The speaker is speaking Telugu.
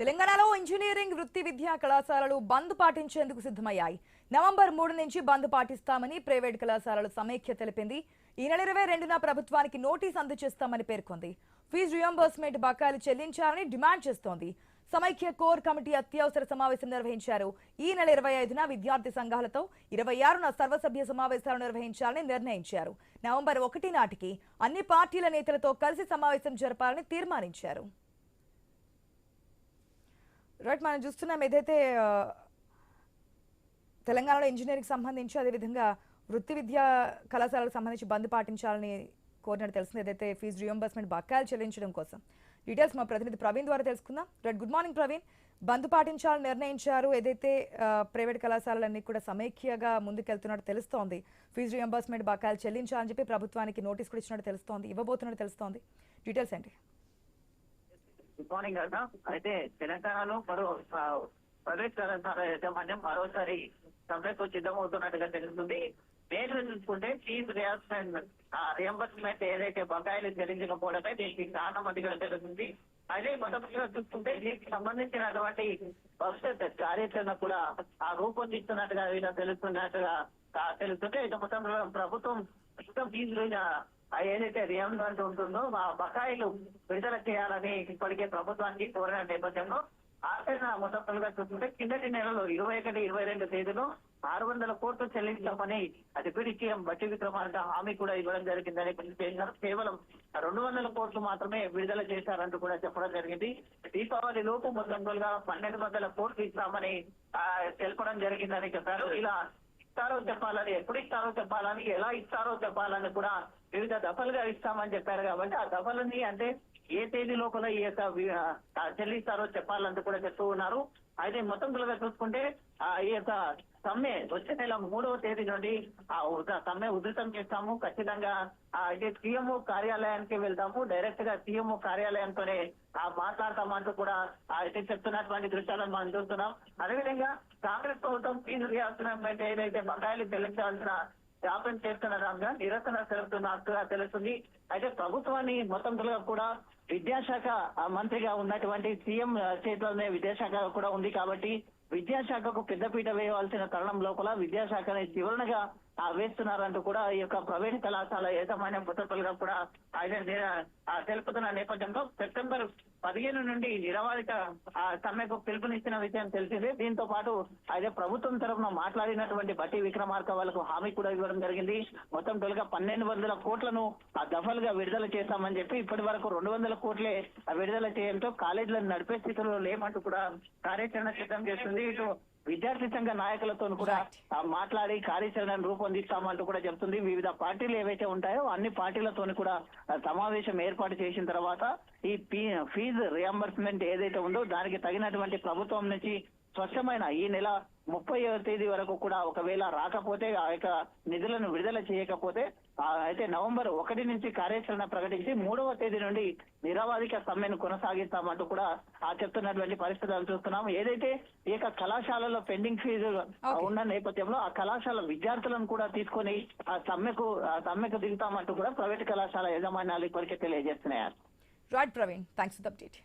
తెలంగాణలో ఇంజనీరింగ్ వృత్తి విద్యా కళాశాలలు బంద్ పాటించేందుకు సిద్ధమయ్యాయి. నవంబర్ మూడు నుంచి బంద్ పాటిస్తామని ప్రైవేట్ కళాశాలలు సమైక్య తెలిపింది. ఈ నెల ఇరవై రెండున ప్రభుత్వానికి నోటీస్ అందజేస్తామని పేర్కొంది. ఫీజు రియంబర్స్మెంట్ బకాయిలు చెల్లించాలని డిమాండ్ చేస్తోంది. సమైక్య కోర్ కమిటీ అత్యవసర సమావేశం నిర్వహించారు. ఈ నెల ఇరవై ఐదున విద్యార్థి సంఘాలతో ఇరవై ఆరున సర్వసభ్య సమావేశాలు నిర్వహించాలని నిర్ణయించారు. నవంబర్ ఒకటి నాటికి అన్ని పార్టీల నేతలతో కలిసి సమావేశం జరపాలని తీర్మానించారు. రైట్ మనం చూస్తున్నాం ఏదైతే తెలంగాణలో ఇంజనీరింగ్ సంబంధించి అదేవిధంగా వృత్తి విద్యా కళాశాలకు సంబంధించి బంద్ పాటించాలని కోరినట్టు తెలిసింది. ఏదైతే ఫీజు రియంబర్స్మెంట్ బకాయిలు చెల్లించడం కోసం. డీటెయిల్స్ మా ప్రతినిధి ప్రవీణ్ ద్వారా తెలుసుకుందాం. Right good morning Praveen. Bandh పాటించాలని నిర్ణయించారు. ఏదైతే ప్రైవేట్ కళాశాలలన్నీ కూడా సమైక్యగా ముందుకెళ్తున్నట్టు తెలుస్తోంది. ఫీజు రియంబర్స్మెంట్ బకాయిలు చెల్లించాలని చెప్పి ప్రభుత్వానికి నోటీస్ కూడా ఇచ్చినట్టు తెలుస్తోంది. ఇవ్వబోతున్నట్టు తెలుస్తోంది. డీటెయిల్స్ ఏంటి? గుడ్ మార్నింగ్ అన్న అయితే తెలంగాణలో మరో ప్రైవేట్ కళాశాల యాజమాన్యం మరోసారి సమ్మెకు సిద్ధమవుతున్నట్టుగా తెలుస్తుంది. పేర్లు చూసుకుంటే ఫీజు రియంబర్స్మెంట్ రియంబర్స్మెంట్ ఏదైతే బకాయిలు చెల్లించకపోవడమే దీనికి కారణం అదిగా తెలుస్తుంది. అదే మొదటిగా చూసుకుంటే దీనికి సంబంధించినటువంటి భవిష్యత్ కార్యాచరణ కూడా ఆ రూపొందిస్తున్నట్టుగా వీళ్ళ తెలుస్తున్నట్టుగా తెలుస్తుంటే ఇక మొత్తం ప్రభుత్వం ప్రస్తుతం ఫీజులు ఏదైతే రియంబర్స్మెంట్ ఉంటుందో ఆ బకాయిలు విడుదల చేయాలని ఇప్పటికే ప్రభుత్వానికి కోరిన నేపథ్యంలో ఆఖరిన మొత్తంగా చూస్తుంటే కిందటి నెలలో ఇరవై ఒకటి ఇరవై రెండు తేదీలో ఆరు వందల కోట్లు చెల్లించామని డిప్యూటీ సీఎం బట్టి విక్రమార్క హామీ కూడా ఇవ్వడం జరిగిందని కేవలం రెండు వందల కోట్లు మాత్రమే విడుదల చేశారంటూ కూడా చెప్పడం జరిగింది. దీపావళి లోపు మొత్తంగా పన్నెండు వందల కోట్లు ఇస్తామని తెలపడం జరిగిందని చెప్పారు. ఇలా ఇస్తారో చెప్పాలని ఎప్పుడు ఇస్తారో చెప్పాలని ఎలా ఇస్తారో చెప్పాలని కూడా వివిధ దఫలుగా ఇస్తామని చెప్పారు కాబట్టి ఆ దఫలని అంటే ఏ తేదీ లోపల ఈ యొక్క చెల్లిస్తారో చెప్పాలని కూడా చెప్తూ ఉన్నారు. అయితే మొత్తం కూడా చూసుకుంటే ఆ ఈ యొక్క సమ్మె వచ్చే నెల మూడవ తేదీ నుండి ఆ సమ్మె ఉధృతం చేస్తాము. ఖచ్చితంగా అయితే సీఎంఓ కార్యాలయానికి వెళ్తాము. డైరెక్ట్గా సీఎంఓ కార్యాలయంతోనే ఆ మాట్లాడతామంటూ కూడా అయితే చెప్తున్నటువంటి దృశ్యాలను మనం చూస్తున్నాం. అదేవిధంగా కాంగ్రెస్ ప్రభుత్వం ఫీజు రియాల్సినటువంటి ఏదైతే బకాయిలు చెల్లించాల్సిన జాప్యం చేస్తున్న నిరసన తెలుపుతున్నట్టుగా తెలుస్తుంది. అయితే ప్రభుత్వాన్ని మొత్తం కూడా విద్యాశాఖ మంత్రిగా ఉన్నటువంటి సీఎం చేతిలోనే విద్యాశాఖ కూడా ఉంది కాబట్టి విద్యాశాఖకు పెద్దపీట వేయవలసిన తరుణం లోపల విద్యాశాఖని చివరనగా వేస్తున్నారంటూ కూడా ఈ యొక్క ప్రైవేట్ కళాశాల యాజమాన్యం పుస్తకాలుగా కూడా ఆయన తెలుపుతున్న నేపథ్యంలో సెప్టెంబర్ పదిహేను నుండి నిరవాధిక సమ్మెకు పిలుపునిచ్చిన విషయం తెలిసిందే. దీంతో పాటు అయితే ప్రభుత్వం తరఫున మాట్లాడినటువంటి బట్టి విక్రమార్క వాళ్ళకు హామీ కూడా ఇవ్వడం జరిగింది. మొత్తం తొలగా పన్నెండు వందల కోట్లను ఆ దఫలుగా విడుదల చేస్తామని చెప్పి ఇప్పటి వరకు రెండు వందల కోట్లే ఆ విడుదల చేయడంతో కాలేజీలను నడిపే స్థితిలో లేమంటూ కూడా కార్యాచరణ సిద్ధం చేస్తుంది ఇటు విద్యార్థి సంఘ నాయకులతో కూడా మాట్లాడి కార్యాచరణను రూపొందిస్తామంటూ కూడా చెప్తుంది. వివిధ పార్టీలు ఏవైతే ఉంటాయో అన్ని పార్టీలతో కూడా సమావేశం ఏర్పాటు చేసిన తర్వాత ఈ ఫీజు రియంబర్స్మెంట్ ఏదైతే ఉందో దానికి తగినటువంటి ప్రభుత్వం నుంచి స్వచ్ఛమైన ఈ నెల ముప్పై తేదీ వరకు కూడా ఒకవేళ రాకపోతే ఆ యొక్క నిధులను విడుదల చేయకపోతే అయితే నవంబర్ ఒకటి నుంచి కార్యాచరణ ప్రకటించి మూడవ తేదీ నుండి నిరవాధిక సమ్మెను కొనసాగిస్తామంటూ కూడా ఆ చెప్తున్నటువంటి పరిస్థితులు చూస్తున్నాం ఏదైతే ఈ యొక్క కళాశాలలో పెండింగ్ ఫీజు ఉన్న నేపథ్యంలో ఆ కళాశాల విద్యార్థులను కూడా తీసుకొని ఆ సమ్మెకు ఆ సమ్మెకు దిగుతామంటూ కూడా ప్రైవేట్ కళాశాల యాజమాన్యాలు ఇప్పటికే తెలియజేస్తున్నాయి. Right Praveen thanks update